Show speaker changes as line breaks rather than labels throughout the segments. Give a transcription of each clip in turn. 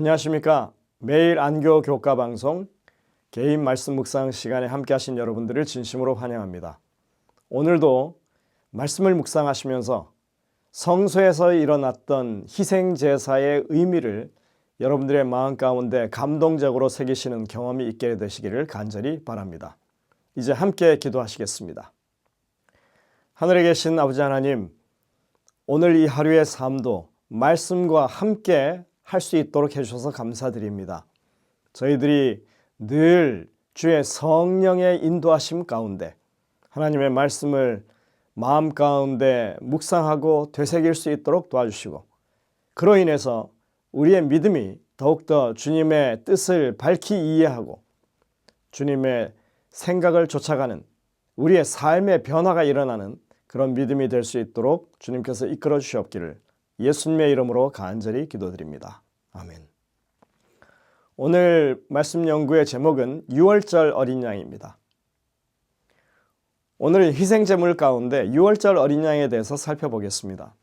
안녕하십니까. 매일 안교 교과 방송 개인 말씀 묵상 시간에 함께 하신 여러분들을 진심으로 환영합니다. 오늘도 말씀을 묵상하시면서 성소에서 일어났던 희생 제사의 의미를 여러분들의 마음 가운데 감동적으로 새기시는 경험이 있게 되시기를 간절히 바랍니다. 이제 함께 기도하시겠습니다. 하늘에 계신 아버지 하나님, 오늘 이 하루의 삶도 말씀과 함께 할 수 있도록 해주셔서 감사드립니다. 저희들이 늘 주의 성령의 인도하심 가운데 하나님의 말씀을 마음 가운데 묵상하고 되새길 수 있도록 도와주시고 그로 인해서 우리의 믿음이 더욱더 주님의 뜻을 밝히 이해하고 주님의 생각을 쫓아가는 우리의 삶의 변화가 일어나는 그런 믿음이 될 수 있도록 주님께서 이끌어 주시옵기를 예수님의 이름으로 간절히 기도드립니다. 아멘. 오늘 말씀 연구의 제목은 6월절 어린 양입니다. 오늘 희생 제물 가운데 6월절 어린 양에 대해서 살펴보겠습니다.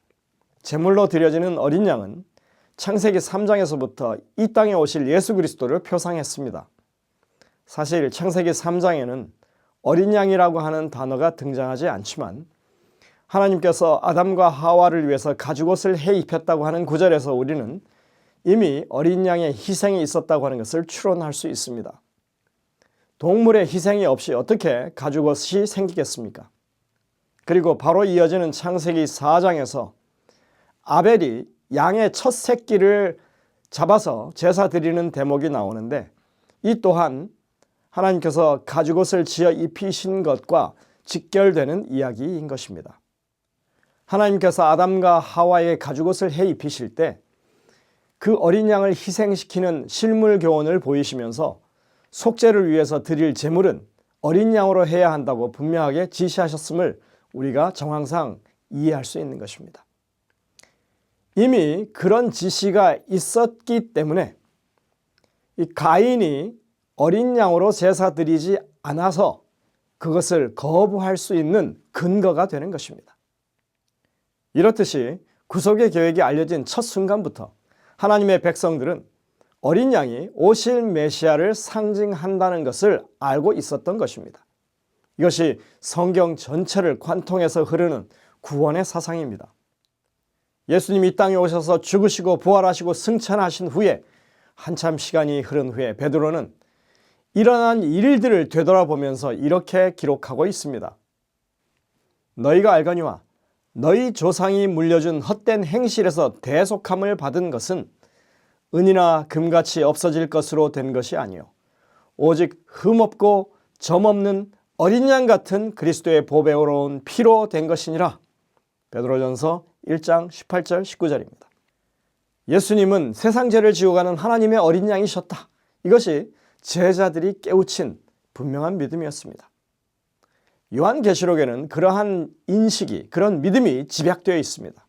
제물로 드려지는 어린 양은 창세기 3장에서부터 이 땅에 오실 예수 그리스도를 표상했습니다. 사실 창세기 3장에는 어린 양이라고 하는 단어가 등장하지 않지만 하나님께서 아담과 하와를 위해서 가죽옷을 해 입혔다고 하는 구절에서 우리는 이미 어린 양의 희생이 있었다고 하는 것을 추론할 수 있습니다. 동물의 희생이 없이 어떻게 가죽옷이 생기겠습니까? 그리고 바로 이어지는 창세기 4장에서 아벨이 양의 첫 새끼를 잡아서 제사 드리는 대목이 나오는데 이 또한 하나님께서 가죽옷을 지어 입히신 것과 직결되는 이야기인 것입니다. 하나님께서 아담과 하와의 가죽옷을 해 입히실 때 그 어린 양을 희생시키는 실물 교훈을 보이시면서 속죄를 위해서 드릴 제물은 어린 양으로 해야 한다고 분명하게 지시하셨음을 우리가 정황상 이해할 수 있는 것입니다. 이미 그런 지시가 있었기 때문에 이 가인이 어린 양으로 제사 드리지 않아서 그것을 거부할 수 있는 근거가 되는 것입니다. 이렇듯이 구속의 계획이 알려진 첫 순간부터 하나님의 백성들은 어린 양이 오실 메시아를 상징한다는 것을 알고 있었던 것입니다. 이것이 성경 전체를 관통해서 흐르는 구원의 사상입니다. 예수님이 이 땅에 오셔서 죽으시고 부활하시고 승천하신 후에 한참 시간이 흐른 후에 베드로는 일어난 일들을 되돌아보면서 이렇게 기록하고 있습니다. 너희가 알거니와 너희 조상이 물려준 헛된 행실에서 대속함을 받은 것은 은이나 금같이 없어질 것으로 된 것이 아니요 오직 흠없고 점없는 어린 양 같은 그리스도의 보배로운 피로 된 것이니라. 베드로전서 1장 18절 19절입니다. 예수님은 세상 죄를 지워가는 하나님의 어린 양이셨다. 이것이 제자들이 깨우친 분명한 믿음이었습니다. 요한계시록에는 그러한 인식이 그런 믿음이 집약되어 있습니다.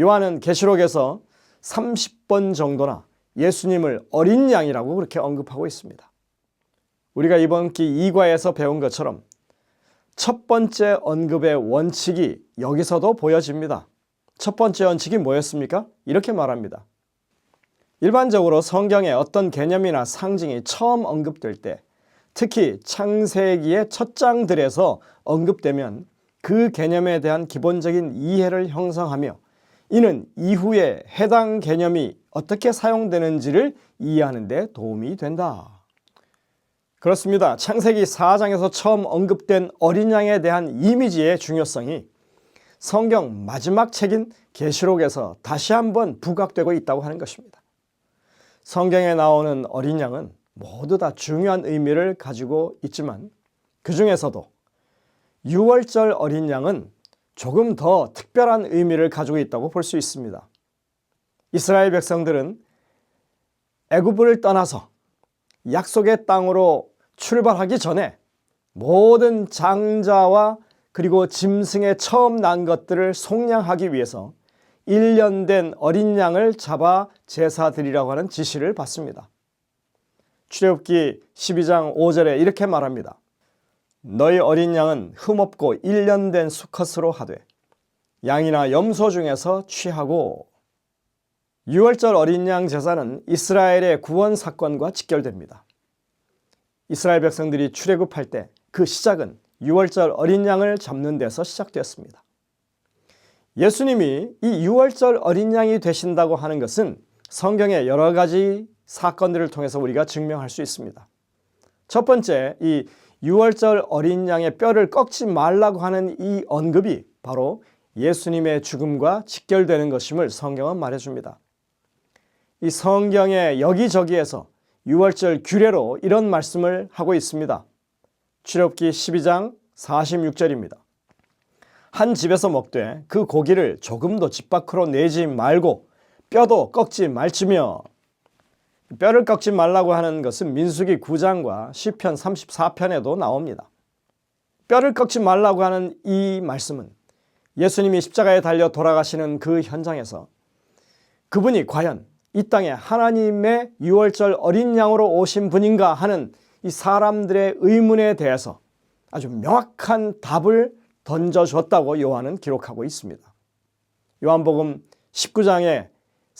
요한은 계시록에서 30번 정도나 예수님을 어린 양이라고 그렇게 언급하고 있습니다. 우리가 이번 기 2과에서 배운 것처럼 첫 번째 언급의 원칙이 여기서도 보여집니다. 첫 번째 원칙이 뭐였습니까? 이렇게 말합니다. 일반적으로 성경에 어떤 개념이나 상징이 처음 언급될 때 특히 창세기의 첫 장들에서 언급되면 그 개념에 대한 기본적인 이해를 형성하며 이는 이후에 해당 개념이 어떻게 사용되는지를 이해하는 데 도움이 된다. 그렇습니다. 창세기 4장에서 처음 언급된 어린 양에 대한 이미지의 중요성이 성경 마지막 책인 계시록에서 다시 한번 부각되고 있다고 하는 것입니다. 성경에 나오는 어린 양은 모두 다 중요한 의미를 가지고 있지만 그 중에서도 6월절 어린 양은 조금 더 특별한 의미를 가지고 있다고 볼 수 있습니다. 이스라엘 백성들은 애굽을 떠나서 약속의 땅으로 출발하기 전에 모든 장자와 그리고 짐승의 처음 난 것들을 속량하기 위해서 1년 된 어린 양을 잡아 제사 드리라고 하는 지시를 받습니다. 출애굽기 12장 5절에 이렇게 말합니다. 너희 어린 양은 흠없고 1년 된 수컷으로 하되 양이나 염소 중에서 취하고 6월절 어린 양 제사는 이스라엘의 구원 사건과 직결됩니다. 이스라엘 백성들이 출애굽할 때 그 시작은 6월절 어린 양을 잡는 데서 시작되었습니다. 예수님이 이 6월절 어린 양이 되신다고 하는 것은 성경의 여러 가지 사건들을 통해서 우리가 증명할 수 있습니다. 첫 번째, 이 6월절 어린 양의 뼈를 꺾지 말라고 하는 이 언급이 바로 예수님의 죽음과 직결되는 것임을 성경은 말해줍니다. 이 성경의 여기저기에서 6월절 규례로 이런 말씀을 하고 있습니다. 출애굽기 12장 46절입니다. 한 집에서 먹되 그 고기를 조금도 집 밖으로 내지 말고 뼈도 꺾지 말지며 뼈를 꺾지 말라고 하는 것은 민수기 9장과 시편 34편에도 나옵니다. 뼈를 꺾지 말라고 하는 이 말씀은 예수님이 십자가에 달려 돌아가시는 그 현장에서 그분이 과연 이 땅에 하나님의 유월절 어린 양으로 오신 분인가 하는 이 사람들의 의문에 대해서 아주 명확한 답을 던져줬다고 요한은 기록하고 있습니다. 요한복음 19장에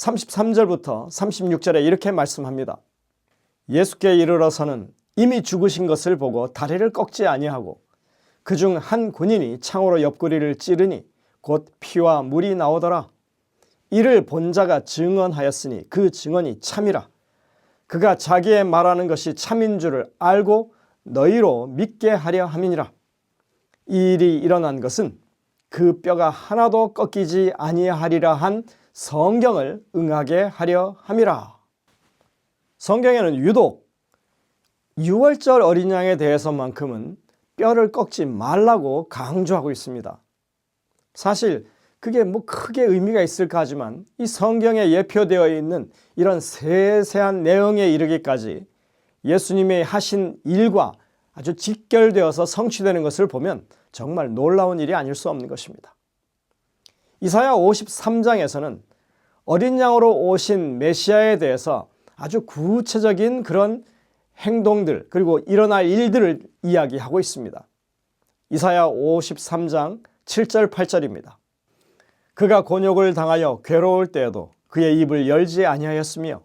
33절부터 36절에 이렇게 말씀합니다. 예수께 이르러서는 이미 죽으신 것을 보고 다리를 꺾지 아니하고 그 중 한 군인이 창으로 옆구리를 찌르니 곧 피와 물이 나오더라. 이를 본 자가 증언하였으니 그 증언이 참이라. 그가 자기의 말하는 것이 참인 줄을 알고 너희로 믿게 하려 함이니라. 이 일이 일어난 것은 그 뼈가 하나도 꺾이지 아니하리라 한 성경을 응하게 하려 함이라. 성경에는 유독 6월절 어린 양에 대해서만큼은 뼈를 꺾지 말라고 강조하고 있습니다. 사실 그게 뭐 크게 의미가 있을까 하지만 이 성경에 예표되어 있는 이런 세세한 내용에 이르기까지 예수님의 하신 일과 아주 직결되어서 성취되는 것을 보면 정말 놀라운 일이 아닐 수 없는 것입니다. 이사야 53장에서는 어린 양으로 오신 메시아에 대해서 아주 구체적인 그런 행동들 그리고 일어날 일들을 이야기하고 있습니다. 이사야 53장 7절 8절입니다. 그가 곤욕을 당하여 괴로울 때에도 그의 입을 열지 아니하였으며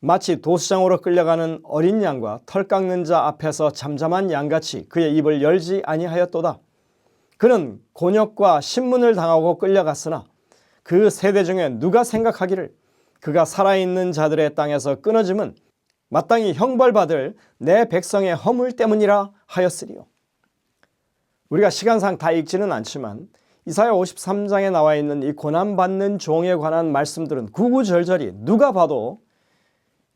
마치 도수장으로 끌려가는 어린 양과 털 깎는 자 앞에서 잠잠한 양같이 그의 입을 열지 아니하였도다. 그는 곤욕과 신문을 당하고 끌려갔으나 그 세대 중에 누가 생각하기를 그가 살아있는 자들의 땅에서 끊어짐은 마땅히 형벌받을 내 백성의 허물 때문이라 하였으리요. 우리가 시간상 다 읽지는 않지만 이사야 53장에 나와 있는 이 고난받는 종에 관한 말씀들은 구구절절히 누가 봐도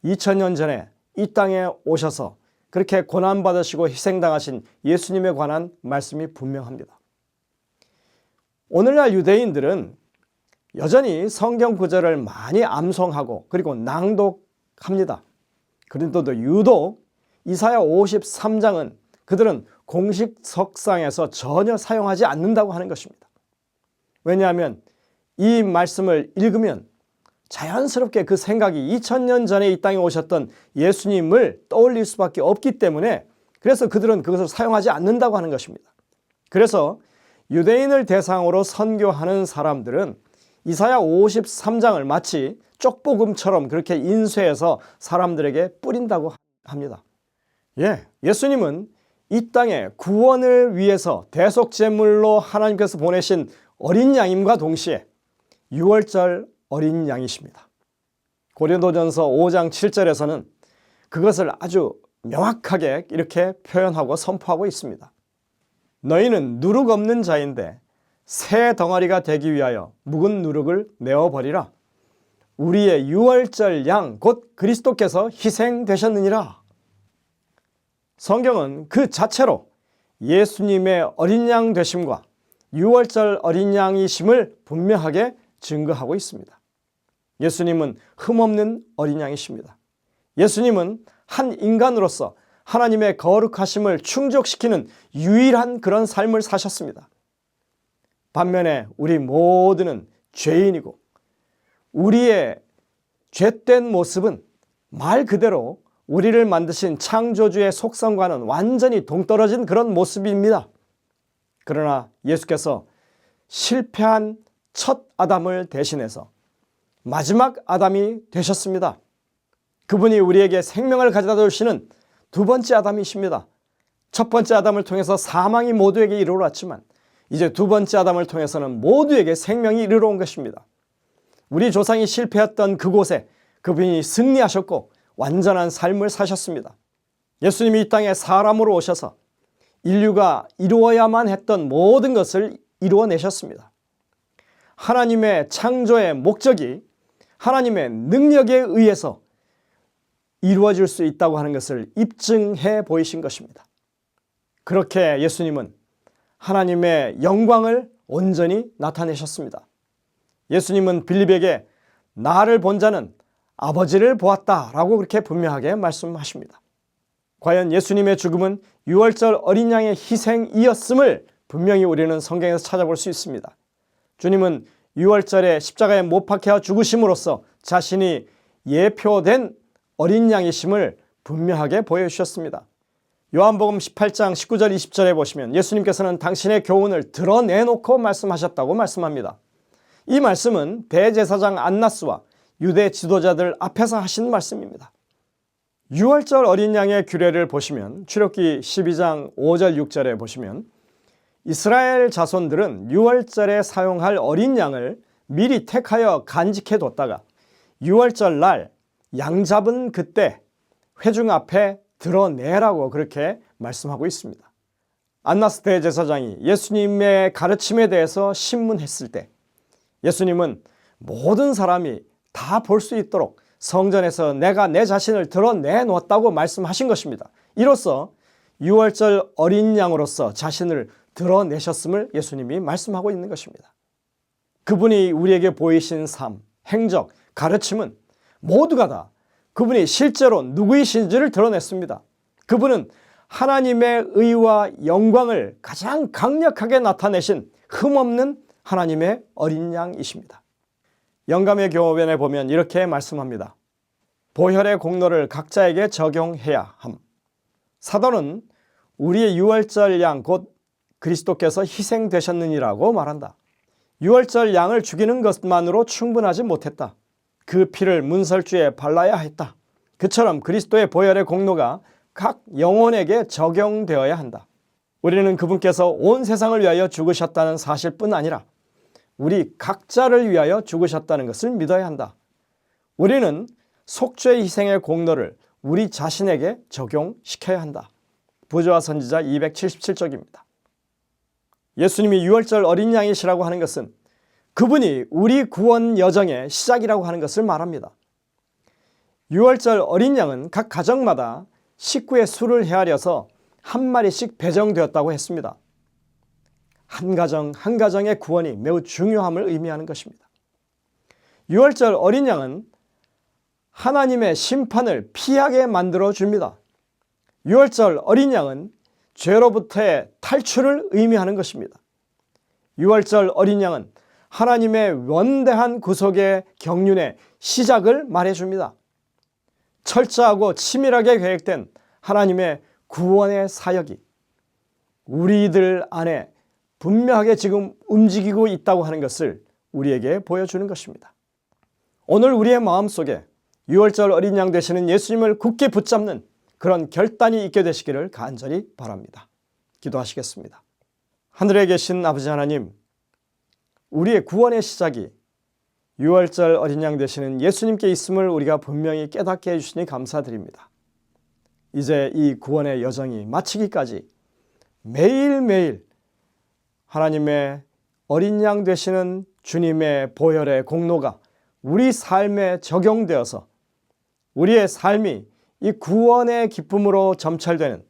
2000년 전에 이 땅에 오셔서 그렇게 고난받으시고 희생당하신 예수님에 관한 말씀이 분명합니다. 오늘날 유대인들은 여전히 성경 구절을 많이 암송하고 그리고 낭독합니다. 그런데도 유독 이사야 53장은 그들은 공식 석상에서 전혀 사용하지 않는다고 하는 것입니다. 왜냐하면 이 말씀을 읽으면 자연스럽게 그 생각이 2000년 전에 이 땅에 오셨던 예수님을 떠올릴 수밖에 없기 때문에 그래서 그들은 그것을 사용하지 않는다고 하는 것입니다. 그래서 유대인을 대상으로 선교하는 사람들은 이사야 53장을 마치 쪽복음처럼 그렇게 인쇄해서 사람들에게 뿌린다고 합니다. 예, 예수님은 이 땅에 구원을 위해서 대속제물로 하나님께서 보내신 어린 양임과 동시에 6월절 어린 양이십니다. 고린도전서 5장 7절에서는 그것을 아주 명확하게 이렇게 표현하고 선포하고 있습니다. 너희는 누룩 없는 자인데 새 덩어리가 되기 위하여 묵은 누룩을 내어버리라. 우리의 유월절 양 곧 그리스도께서 희생되셨느니라. 성경은 그 자체로 예수님의 어린 양 되심과 유월절 어린 양이심을 분명하게 증거하고 있습니다. 예수님은 흠없는 어린 양이십니다. 예수님은 한 인간으로서 하나님의 거룩하심을 충족시키는 유일한 그런 삶을 사셨습니다. 반면에 우리 모두는 죄인이고 우리의 죄된 모습은 말 그대로 우리를 만드신 창조주의 속성과는 완전히 동떨어진 그런 모습입니다. 그러나 예수께서 실패한 첫 아담을 대신해서 마지막 아담이 되셨습니다. 그분이 우리에게 생명을 가져다 주시는 두 번째 아담이십니다. 첫 번째 아담을 통해서 사망이 모두에게 이르러왔지만 이제 두 번째 아담을 통해서는 모두에게 생명이 이르러 온 것입니다. 우리 조상이 실패했던 그곳에 그분이 승리하셨고 완전한 삶을 사셨습니다. 예수님이 이 땅에 사람으로 오셔서 인류가 이루어야만 했던 모든 것을 이루어내셨습니다. 하나님의 창조의 목적이 하나님의 능력에 의해서 이루어질 수 있다고 하는 것을 입증해 보이신 것입니다. 그렇게 예수님은 하나님의 영광을 온전히 나타내셨습니다. 예수님은 빌립에게 나를 본 자는 아버지를 보았다라고 그렇게 분명하게 말씀하십니다. 과연 예수님의 죽음은 유월절 어린 양의 희생이었음을 분명히 우리는 성경에서 찾아볼 수 있습니다. 주님은 유월절에 십자가에 못 박혀 죽으심으로써 자신이 예표된 어린 양이심을 분명하게 보여주셨습니다. 요한복음 18장 19절 20절에 보시면 예수님께서는 당신의 교훈을 드러내놓고 말씀하셨다고 말씀합니다. 이 말씀은 대제사장 안나스와 유대 지도자들 앞에서 하신 말씀입니다. 6월절 어린 양의 규례를 보시면 출애굽기 12장 5절 6절에 보시면 이스라엘 자손들은 6월절에 사용할 어린 양을 미리 택하여 간직해 뒀다가 6월절 날 양 잡은 그때 회중 앞에 드러내라고 그렇게 말씀하고 있습니다. 안나스 대제사장이 예수님의 가르침에 대해서 신문했을 때 예수님은 모든 사람이 다 볼 수 있도록 성전에서 내가 내 자신을 드러내 놓았다고 말씀하신 것입니다. 이로써 6월절 어린 양으로서 자신을 드러내셨음을 예수님이 말씀하고 있는 것입니다. 그분이 우리에게 보이신 삶, 행적, 가르침은 모두가 다 그분이 실제로 누구이신지를 드러냈습니다. 그분은 하나님의 의와 영광을 가장 강력하게 나타내신 흠없는 하나님의 어린 양이십니다. 영감의 교변에 보면 이렇게 말씀합니다. 보혈의 공로를 각자에게 적용해야 함. 사도는 우리의 유월절 양 곧 그리스도께서 희생되셨느니라고 말한다. 유월절 양을 죽이는 것만으로 충분하지 못했다. 그 피를 문설주에 발라야 했다. 그처럼 그리스도의 보혈의 공로가 각 영혼에게 적용되어야 한다. 우리는 그분께서 온 세상을 위하여 죽으셨다는 사실뿐 아니라 우리 각자를 위하여 죽으셨다는 것을 믿어야 한다. 우리는 속죄 희생의 공로를 우리 자신에게 적용시켜야 한다. 부조와 선지자 277쪽입니다. 예수님이 유월절 어린 양이시라고 하는 것은 그분이 우리 구원 여정의 시작이라고 하는 것을 말합니다. 유월절 어린 양은 각 가정마다 식구의 수를 헤아려서 한 마리씩 배정되었다고 했습니다. 한 가정 한 가정의 구원이 매우 중요함을 의미하는 것입니다. 유월절 어린 양은 하나님의 심판을 피하게 만들어 줍니다. 유월절 어린 양은 죄로부터의 탈출을 의미하는 것입니다. 유월절 어린 양은 하나님의 원대한 구속의 경륜의 시작을 말해줍니다. 철저하고 치밀하게 계획된 하나님의 구원의 사역이 우리들 안에 분명하게 지금 움직이고 있다고 하는 것을 우리에게 보여주는 것입니다. 오늘 우리의 마음 속에 6월절 어린 양 되시는 예수님을 굳게 붙잡는 그런 결단이 있게 되시기를 간절히 바랍니다. 기도하시겠습니다. 하늘에 계신 아버지 하나님, 우리의 구원의 시작이 6월절 어린 양 되시는 예수님께 있음을 우리가 분명히 깨닫게 해주시니 감사드립니다. 이제 이 구원의 여정이 마치기까지 매일매일 하나님의 어린 양 되시는 주님의 보혈의 공로가 우리 삶에 적용되어서 우리의 삶이 이 구원의 기쁨으로 점철되는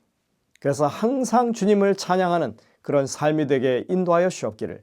그래서 항상 주님을 찬양하는 그런 삶이 되게 인도하여 주옵기를